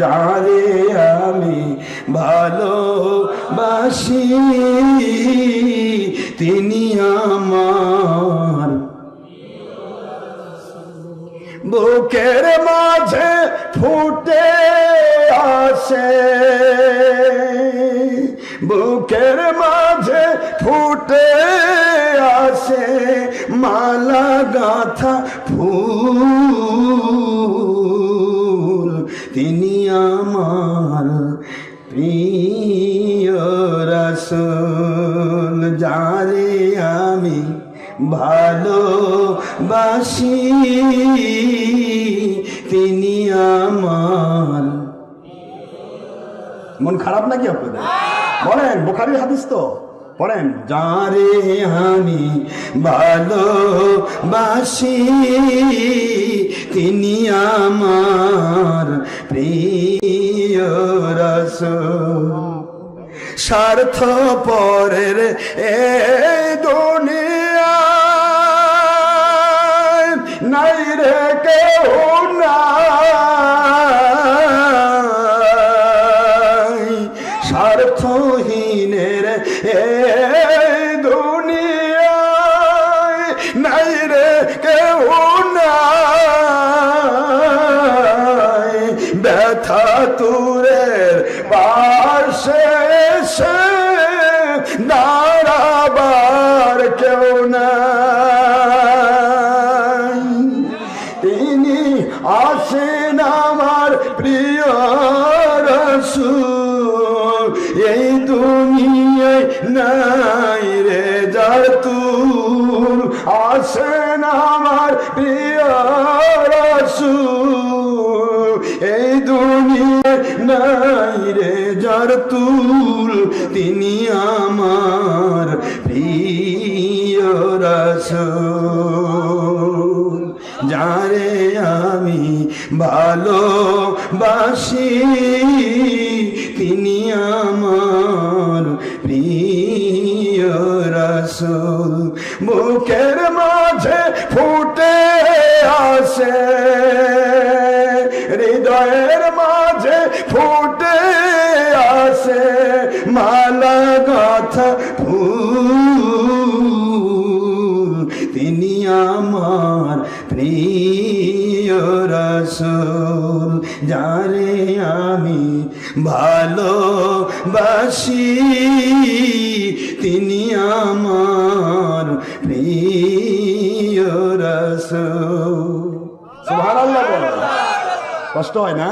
যারে আমি ভালোবাসি, তিনি আমার বুকের মাঝে ফুটে আসে। বুকের মাঝে ফুটে আসে মালা গাথা ফুল, তিনি রসুল যারে আমি ভালোবাসি, তিনি আমার। মন খারাপ নাকি আপনাদের? বলেন বোখারির হাদিস তো। পড়েন যারে আমি ভালো বাসি তিনি আমার প্রিয় রসুল। স্বার্থ পরের এ দুনিয়া। নাই রে কেউ নাই। স্বার্থহীনের এ দুনিয়ায় নাই রে কেউ তুরের পাশে দাঁড়াবার কেউ নাই। তিনি আসেন আমার প্রিয় রসুল। এই দুনিয়ায় নাই রে যার তুল। আসেন আমার প্রিয় রে যার তুল, তিনি আমার প্রিয় রসুল। যারে আমি ভালো বাসি তিনি আমার প্রিয় রসুল। বুকের মাঝে ফুটে আসে, হৃদয়ের গাথা ফুল তিনি আমার প্রিয় রসুল, যারে আমি ভালোবাসি। তিনি আমার প্রিয় রসুল। কষ্ট হয় না?